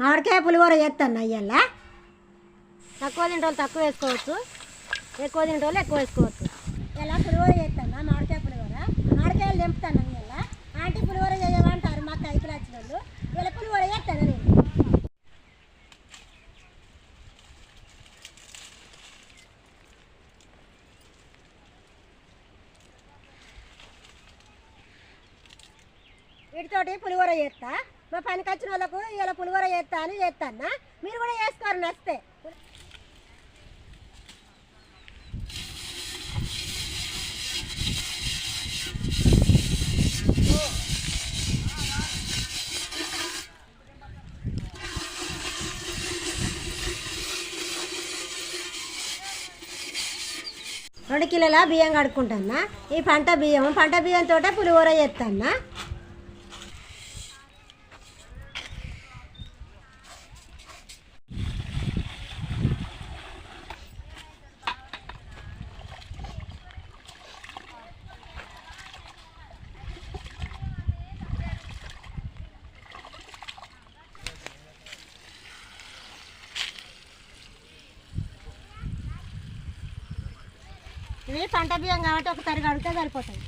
మామిడికాయ పులిహోర చేస్తాను అయ్యల్లా తక్కువ తింటే వాళ్ళు తక్కువ వేసుకోవచ్చు. ఎక్కువ తింటే వాళ్ళు ఎక్కువ వేసుకోవచ్చు. ఇలా పులిహోర చేస్తాను మామిడికాయ పులిహోర? మామిడికాయలు తెంపుతాను అయ్యల్లా ఆంటీ పులిహోర చేయమంటారు మా కైకులు వచ్చిన వాళ్ళు ఇలా పులిహోర చేస్తాను నేను వీటితోటి పులిహోర చేస్తా. మా పనికి వచ్చిన వాళ్ళకు ఇలా పులిహోర చేస్తాను చేస్తానా? మీరు కూడా చేసుకోరు నచ్చితే. రెండు కిలోల బియ్యం కడుక్కుంటానా? ఈ పంట బియ్యం పంట బియ్యంతో పులిహోర చేస్తానా? ఇవి పంట బియ్యం కాబట్టి ఒక తరిగి అడిగితే సరిపోతుంది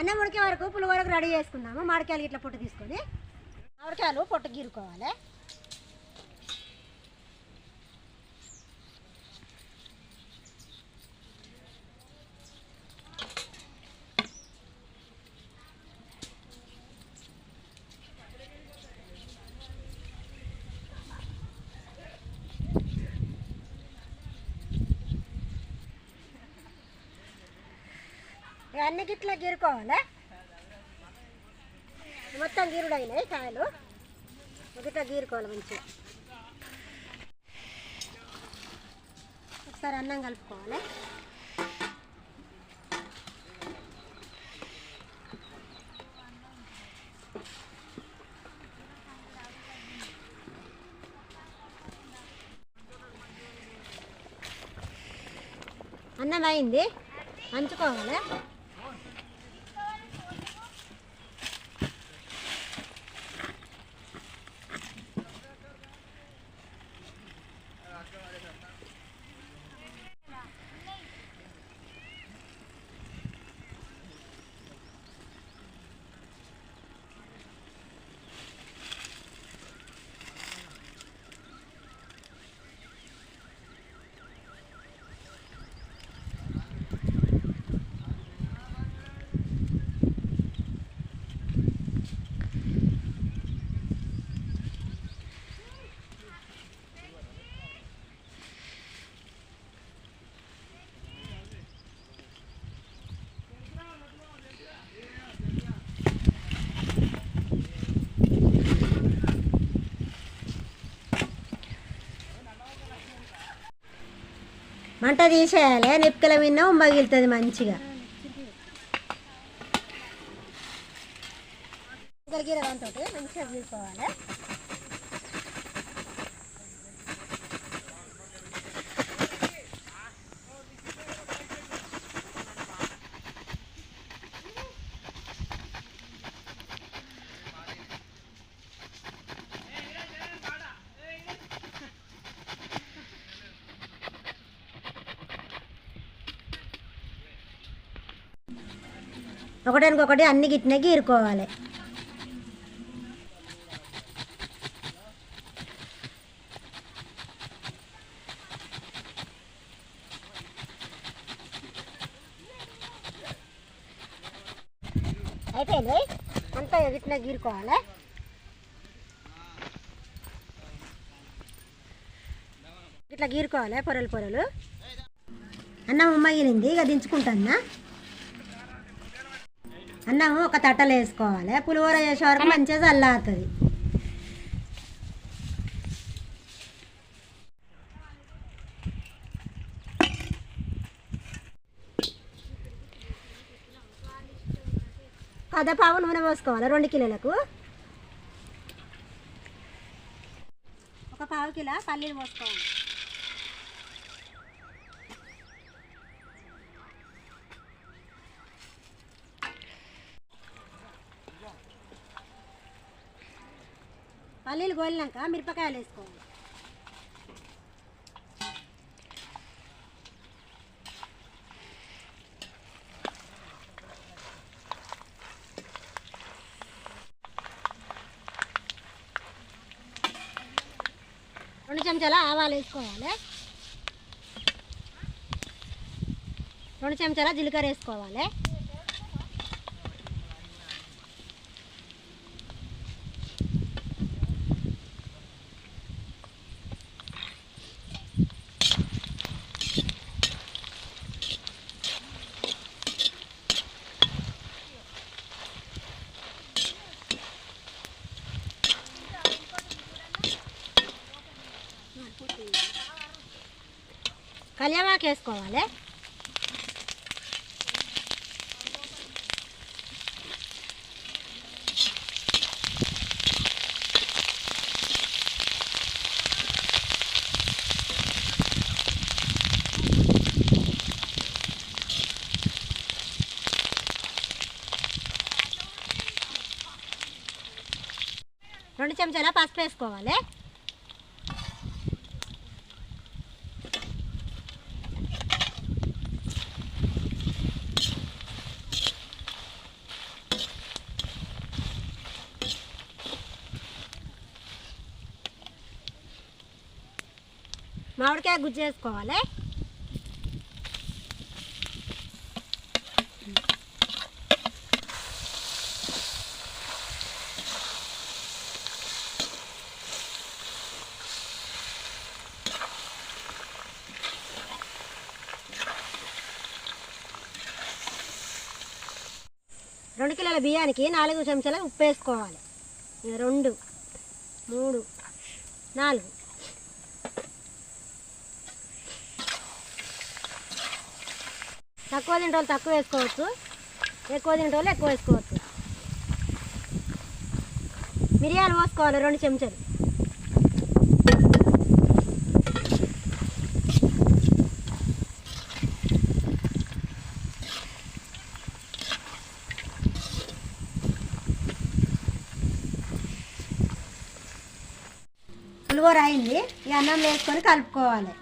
అన్నం ఉడికే వరకు పులిహోరకు రెడీ చేసుకుందాము. మామిడికాయలు ఇట్లా పొట్టు తీసుకొని మామిడికాయలు పొట్టు గీరుకోవాలి. అన్ని గిట్లా గీరుకోవాలి? మొత్తం గీరుడు అయినాయి కాయలు గిట్లా గీరుకోవాలి మంచిగా. ఒకసారి అన్నం కలుపుకోవాలి? అన్నం అయింది? మంచుకోవాలి మంట తీసేయాలి. నిప్పుకల విన్న మగిలుతుంది మంచిగా. గరిగిర మంచిగా తీసుకోవాలి ఒకటానికొకటి అన్ని గిట్టిన గీరుకోవాలి అయిపోయింది? అంతా గిట్టిన గీరుకోవాలి ఇట్లా గీరుకోవాలి పొరలు పొరలు. అన్నం ఉమ్మగిలింది ఇక దించుకుంటానా అన్నం ఒక తట్టలు వేసుకోవాలి. పులిహోర చేసే వరకు మంచిగా చల్లారుతుంది. అద్దపావు నూనె పోసుకోవాలి రెండు కిలోలకు. ఒక పావు కిలో పల్లీలు పోసుకోవాలి. పల్లీలు గోలినాక మిరపకాయలు వేసుకోవాలి రెండు చెంచాల ఆవాలు వేసుకోవాలి. రెండు చెంచాల జీలకర్ర వేసుకోవాలి. కళ్యామాకు వేసుకోవాలి రెండు చెంచాల పసుపు వేసుకోవాలి. మామిడికాయ గుజ్జు వేసుకోవాలి రెండు కిలోల బియ్యానికి నాలుగు చెంచాల ఉప్పు వేసుకోవాలి. రెండు మూడు నాలుగు. తక్కువ తింటోళ్ళు తక్కువ వేసుకోవచ్చు. ఎక్కువ తింటోళ్ళు ఎక్కువ వేసుకోవచ్చు. మిరియాలు పోసుకోవాలి రెండు చెంచాలు. పులిహోర అయింది. ఈ అన్నం వేసుకొని కలుపుకోవాలి.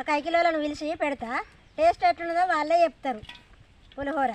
మా కిలోలను పిలిచి పెడతా. టేస్ట్ ఎట్లున్నదో వాళ్ళే చెప్తారు. పులిహోర.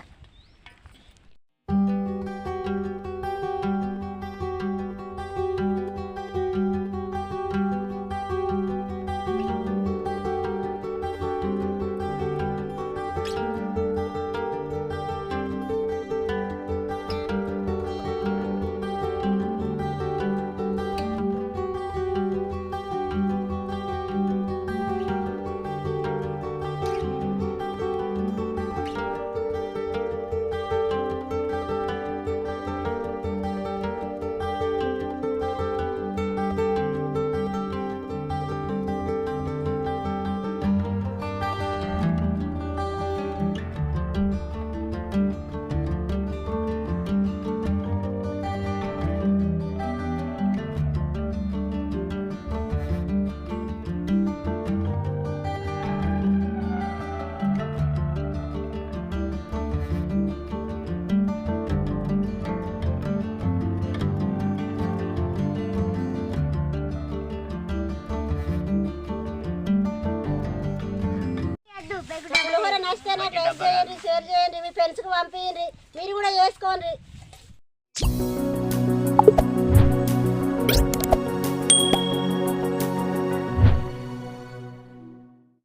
చేయండి షేర్ చేయండి మీ ఫ్రెండ్స్కి పంపించండి మీరు కూడా చేసుకోండి.